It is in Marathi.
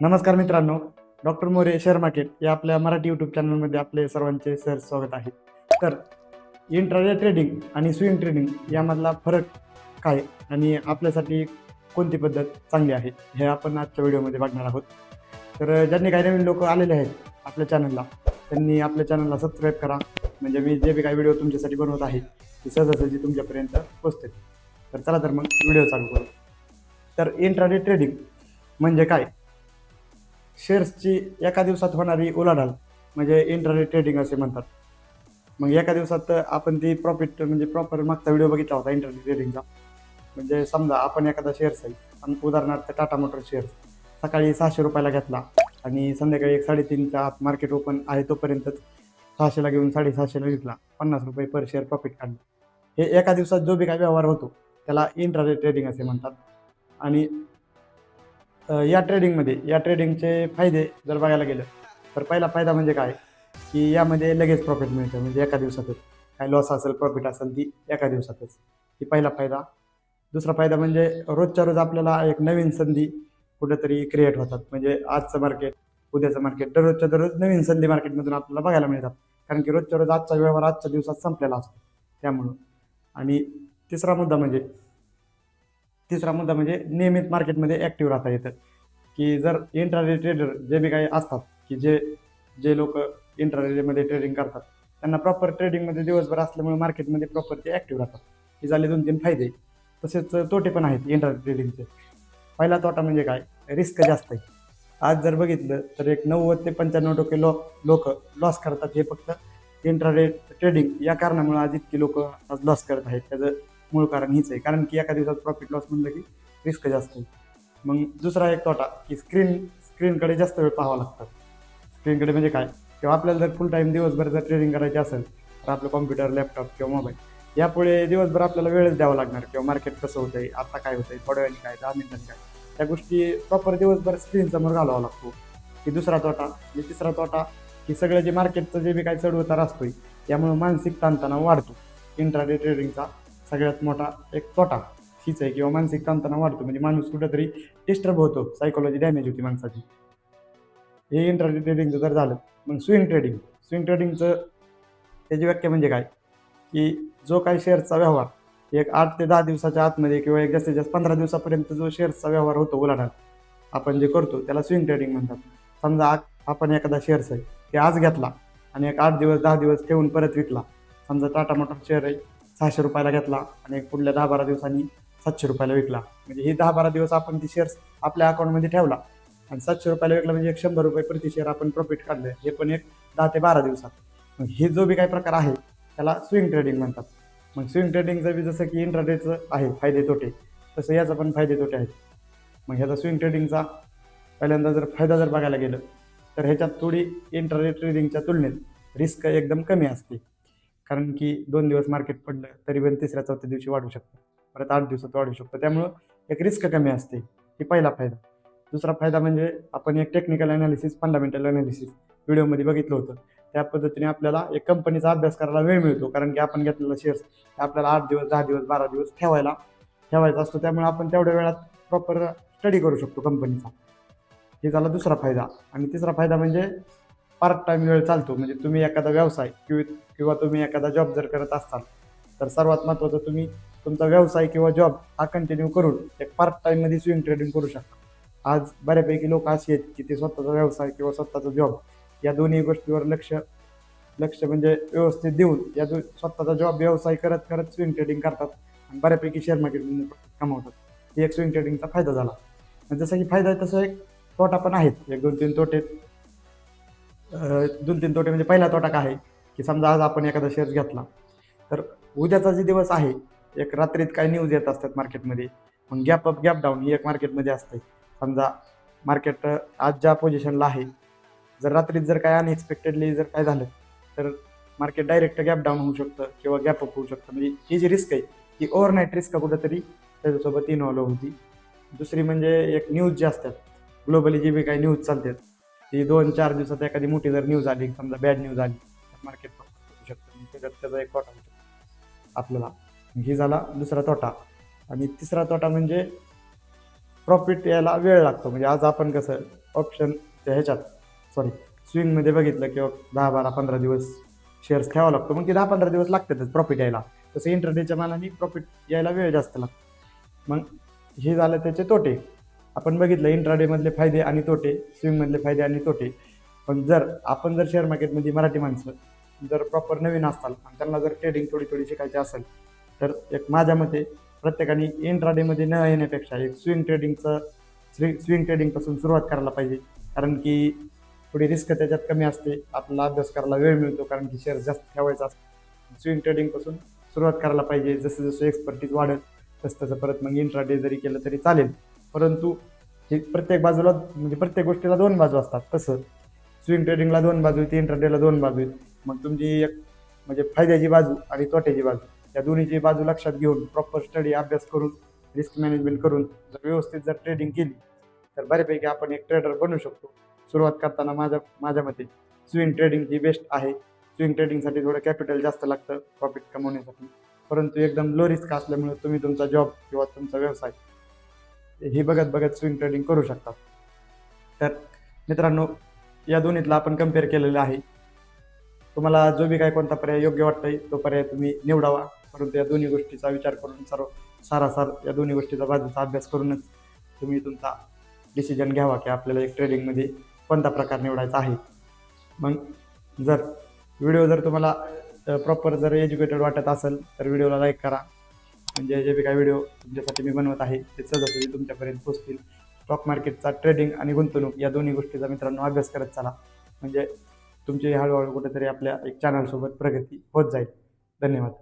नमस्कार मित्रांनो डॉक्टर मोरे शेअर मार्केट या आपल्या मराठी यूट्यूब चॅनलमध्ये आपले सर्वांचे सर स्वागत आहे. तर इंट्राडे ट्रेडिंग आणि स्विंग ट्रेडिंग यामधला फरक काय आणि आपल्यासाठी कोणती पद्धत चांगली आहे हे आपण आजच्या व्हिडिओमध्ये बघणार आहोत. तर ज्यांनी काही नवीन लोक आलेले आहेत आपल्या चॅनलला त्यांनी आपल्या चॅनलला सबस्क्राईब करा. म्हणजे मी जे बी काही व्हिडिओ तुमच्यासाठी बनवत आहे ते सहजासहजी तुमच्यापर्यंत पोचते तर चला तर मग व्हिडिओ चालू करू. तर इंट्राडे ट्रेडिंग म्हणजे काय? शेअर्सची एका दिवसात होणारी उलाढाल म्हणजे इंटरनेट ट्रेडिंग असे म्हणतात. मग एका दिवसात आपण ती प्रॉफिट म्हणजे प्रॉपर मागचा व्हिडिओ बघितला होता इंटरनेट ट्रेडिंगचा म्हणजे समजा आपण एखादा शेअर्स आहे आणि उदाहरणार्थ टाटा मोटर शेअर्स सकाळी सहाशे रुपयाला घेतला आणि संध्याकाळी एक साडेतीनच्या आत मार्केट ओपन आहे तोपर्यंतच सहाशेला घेऊन साडेसहाशेला विकला पन्नास रुपये पर शेअर प्रॉफिट काढलं. हे एका दिवसात जो बी काय व्यवहार होतो त्याला इंट्राडे ट्रेडिंग असे म्हणतात. आणि या ट्रेडिंगमध्ये या ट्रेडिंगचे फायदे जर बघायला गेलं तर पहिला फायदा म्हणजे काय? की यामध्ये लगेच प्रॉफिट मिळतं म्हणजे एका दिवसातच. काय लॉस असेल प्रॉफिट असेल ती एका दिवसातच. ही पहिला फायदा. दुसरा फायदा म्हणजे रोजच्या रोज आपल्याला एक नवीन संधी कुठेतरी क्रिएट होतात. म्हणजे आजचं मार्केट उद्याचं मार्केट दररोजच्या दररोज नवीन संधी मार्केटमधून आपल्याला बघायला मिळतात. कारण की रोजच्या रोज आजचा व्यवहार आजच्या दिवसात संपलेला असतो. त्यामुळं. आणि तिसरा मुद्दा म्हणजे तिसरा मुद्दा म्हणजे नियमित मार्केटमध्ये ॲक्टिव्ह राहता येतं. की जर इंट्राडे ट्रेडर जे बी काही असतात की जे जे लोक इंट्राडेमध्ये ट्रेडिंग करतात त्यांना प्रॉपर ट्रेडिंगमध्ये दिवसभर असल्यामुळे मार्केटमध्ये प्रॉपर ते ॲक्टिव्ह राहतात. हे झाले दोन तीन फायदे. तसेच तोटे पण आहेत इंट्राडे ट्रेडिंगचे पहिला तोटा म्हणजे काय? रिस्क जास्त आहे. आज जर बघितलं तर एक नव्वद ते पंच्याण्णव टक्के लो लोक लॉस करतात हे फक्त इंट्राडे ट्रेडिंग या कारणामुळे आज इतकी लोक आज लॉस करत आहेत. त्याचं मूळ कारण हीच आहे. कारण की एका दिवसात प्रॉफिट लॉस म्हणलं की रिस्क जास्त आहे. मग दुसरा एक तोटा की स्क्रीन स्क्रीनकडे जास्त वेळ पाहावा लागतात स्क्रीनकडे म्हणजे काय? किंवा आपल्याला जर फुल टाईम दिवसभर जर ट्रेडिंग करायची असेल तर आपलं कॉम्प्युटर लॅपटॉप किंवा मोबाईल यापुढे दिवसभर आपल्याला वेळच द्यावा लागणार. किंवा मार्केट कसं होतं आहे आता काय होतं थोड्या वेळाने काय दहा मिनिटांनी काय? त्या गोष्टी प्रॉपर दिवसभर स्क्रीन समोर घालावा लागतो. की दुसरा तोटा आणि तिसरा तोटा की सगळं जे मार्केटचं जे बी काही चढ उतार असतोय त्यामुळे मानसिक ताणतणाव वाढतो. इंट्राडे ट्रेडिंगचा सगळ्यात मोठा एक तोटा हीच आहे किंवा हो मानसिक ताणतणाव वाढतो. म्हणजे माणूस कुठंतरी डिस्टर्ब होतो. सायकोलॉजी डॅमेज होती माणसाची. हे इंट्राडे ट्रेडिंगचं जर झालं मग स्विंग ट्रेडिंग स्विंग ट्रेडिंगचं त्याची व्याख्या म्हणजे काय? की जो काही शेअर्सचा व्यवहार एक आठ ते दहा दिवसाच्या आतमध्ये किंवा एक जास्तीत जास्त पंधरा दिवसापर्यंत जो शेअर्सचा व्यवहार होतो उलाढाल आपण जे करतो त्याला स्विंग ट्रेडिंग म्हणतात. समजा आ- आपण एखादा शेअर्स आहे ते आज घेतला आणि एक आठ दिवस दहा दिवस ठेवून परत विकला. समजा टाटा मोटर शेअर आहे सहाशे रुपयाला घेतला आणि एक पुढल्या दहा बारा दिवसांनी सातशे रुपयाला विकला. म्हणजे हे दहा बारा दिवस आपण ती शेअर्स आपल्या अकाउंटमध्ये ठेवला. आणि सातशे रुपयाला विकला म्हणजे एक शंभर रुपये प्रति शेअर आपण प्रॉफिट काढलं हे पण एक दहा ते बारा दिवसात. मग हे जो बी काही प्रकार आहे त्याला स्विंग ट्रेडिंग म्हणतात. मग स्विंग ट्रेडिंगचं बी जसं की इंट्राडेचं आहे फायदे तोटे. तसं याचा पण फायदे तोटे आहेत. मग ह्याचा स्विंग ट्रेडिंगचा पहिल्यांदा जर फायदा जर बघायला गेलं तर ह्याच्यात थोडी इंट्राडे ट्रेडिंगच्या तुलनेत रिस्क एकदम कमी असते. कारण की दोन दिवस मार्केट पडलं तरी पण तिसऱ्या चौथ्या दिवशी वाढू शकतं. परत आठ दिवसात वाढू शकतं. त्यामुळं एक रिस्क कमी असते. ही पहिला फायदा. दुसरा फायदा म्हणजे आपण एक टेक्निकल अनालिसिस फंडामेंटल अनालिसिस व्हिडिओमध्ये बघितलं होतं. त्या पद्धतीने आपल्याला एक कंपनीचा अभ्यास करायला वेळ मिळतो. कारण की आपण घेतलेला शेअर्स आपल्याला आठ दिवस दहा दिवस बारा दिवस ठेवायला ठेवायचा असतो. त्यामुळे आपण तेवढ्या वेळात प्रॉपर स्टडी करू शकतो कंपनीचा हे झाला दुसरा फायदा. आणि तिसरा फायदा म्हणजे पार्ट टाईम वेळ चालतो. म्हणजे तुम्ही एखादा व्यवसाय किंवा किंवा तुम्ही एखादा जॉब जर करत असाल तर सर्वात महत्त्वाचं तुम्ही तुमचा व्यवसाय किंवा जॉब हा कंटिन्यू करून एक पार्ट टाईममध्ये स्विंग ट्रेडिंग करू शकता. आज बऱ्यापैकी लोक असे आहेत की ते स्वतःचा व्यवसाय किंवा स्वतःचा जॉब या दोन्ही गोष्टीवर लक्ष लक्ष म्हणजे व्यवस्थित देऊन या दो स्वतःचा जॉब व्यवसाय करत करत स्विंग ट्रेडिंग करतात आणि बऱ्यापैकी शेअर मार्केटमध्ये कमावतात. ते एक स्विंग ट्रेडिंगचा फायदा झाला. आणि जसं की फायदा आहे तसं एक तोटा पण आहेत. एक दोन तीन तोटे दोन तीन तोटे म्हणजे पहिला तोटा काय आहे? की समजा आज आपण एखादा शेअर्स घेतला तर उद्याचा जे दिवस आहे एक रात्रीत काही न्यूज येत असतात मार्केटमध्ये मग गॅप अप गॅप डाऊन ही एक मार्केटमध्ये असते. समजा मार्केट आज ज्या पोझिशनला आहे जर रात्रीत जर काय अनएक्सपेक्टेडली जर काय झालं तर मार्केट डायरेक्ट गॅप डाऊन होऊ शकतं किंवा गॅप अप होऊ शकतं. म्हणजे ही जी रिस्क आहे ती ओव्हरनाईट रिस्क कुठंतरी त्याच्यासोबत इन्व्हॉल्व होती. दुसरी म्हणजे एक न्यूज जे असतात ग्लोबली जी बी काही न्यूज चालतात ती दोन चार दिवसात एखादी मोठी जर न्यूज आली समजा बॅड न्यूज आली तर मार्केट होऊ शकतं. त्याच्यात त्याचा एक तोटा होऊ शकतो. आपल्याला. ही झाला दुसरा तोटा. आणि तिसरा तोटा म्हणजे प्रॉफिट यायला वेळ लागतो. म्हणजे आज आपण कसं ऑप्शन ह्याच्यात सॉरी स्विंगमध्ये बघितलं किंवा दहा बारा पंधरा दिवस शेअर्स ठेवावं लागतो. मग ते दहा पंधरा दिवस लागतातच प्रॉफिट यायला. तसं इंटरनेटच्या मानाने प्रॉफिट यायला वेळ जास्त लागतो. मग हे झालं त्याचे तोटे. आपण बघितलं इंट्राडेमधले फायदे आणि तोटे स्विंगमधले फायदे आणि तोटे. पण जर आपण जर शेअर मार्केटमध्ये मराठी माणसं जर प्रॉपर नवीन असताल आणि त्यांना जर ट्रेडिंग थोडी थोडी शिकायची असेल तर एक माझ्या मते प्रत्येकाने इंट्राडेमध्ये न येण्यापेक्षा एक स्विंग ट्रेडिंगचं स्विंग स्विंग ट्रेडिंगपासून सुरुवात करायला पाहिजे. कारण की थोडी रिस्क त्याच्यात कमी असते आपला अभ्यास करायला वेळ मिळतो कारण की शेअर जास्त ठेवायचा असतो स्विंग ट्रेडिंगपासून सुरुवात करायला पाहिजे जसं जसं एक्सपर्टीज वाढेल तसं तसं परत मग इंट्राडे जरी केलं तरी चालेल. परंतु हे प्रत्येक बाजूला म्हणजे प्रत्येक गोष्टीला दोन बाजू असतात. तसं स्विंग ट्रेडिंगला दोन बाजू आहेत इंटरडेला दोन बाजू आहेत. मग तुमची एक म्हणजे फायद्याची बाजू आणि तोट्याची बाजू. या दोन्हीची बाजू लक्षात घेऊन प्रॉपर स्टडी अभ्यास करून रिस्क मॅनेजमेंट करून जर व्यवस्थित जर ट्रेडिंग केली तर बऱ्यापैकी आपण एक ट्रेडर बनू शकतो. सुरुवात करताना माझ्या माझ्या मते स्विंग ट्रेडिंग ही बेस्ट आहे. स्विंग ट्रेडिंगसाठी थोडं कॅपिटल जास्त लागतं प्रॉफिट कमवण्यासाठी. परंतु एकदम लो रिस्क असल्यामुळे तुम्ही तुमचा जॉब किंवा तुमचा व्यवसाय हे बघत बघत स्विंग ट्रेडिंग करू शकता तर मित्रांनो या दोन्हीतला आपण कंपेअर केलेलं आहे. तुम्हाला जो बी काय कोणता पर्याय योग्य वाटतोय तो पर्याय तुम्ही निवडावा. परंतु या दोन्ही गोष्टीचा विचार करून सर्व सारासार या दोन्ही गोष्टीचा बाजूचा अभ्यास करूनच तुम्ही तुमचा डिसिजन घ्यावा की आपल्याला एक ट्रेडिंगमध्ये कोणता प्रकार निवडायचा आहे. मग जर व्हिडिओ जर तुम्हाला प्रॉपर जर एज्युकेटेड वाटत असेल तर व्हिडिओला लाईक करा. म्हणजे जे बी काही व्हिडिओ तुमच्यासाठी मी बनवत आहे ते सहजासहजी तुमच्यापर्यंत पोहोचतील. स्टॉक मार्केटचा ट्रेडिंग आणि गुंतवणूक या दोन्ही गोष्टीचा मित्रांनो अभ्यास करत चला. म्हणजे तुमची हळूहळू कुठेतरी आपल्या एक चॅनलसोबत प्रगती होत जाईल. धन्यवाद.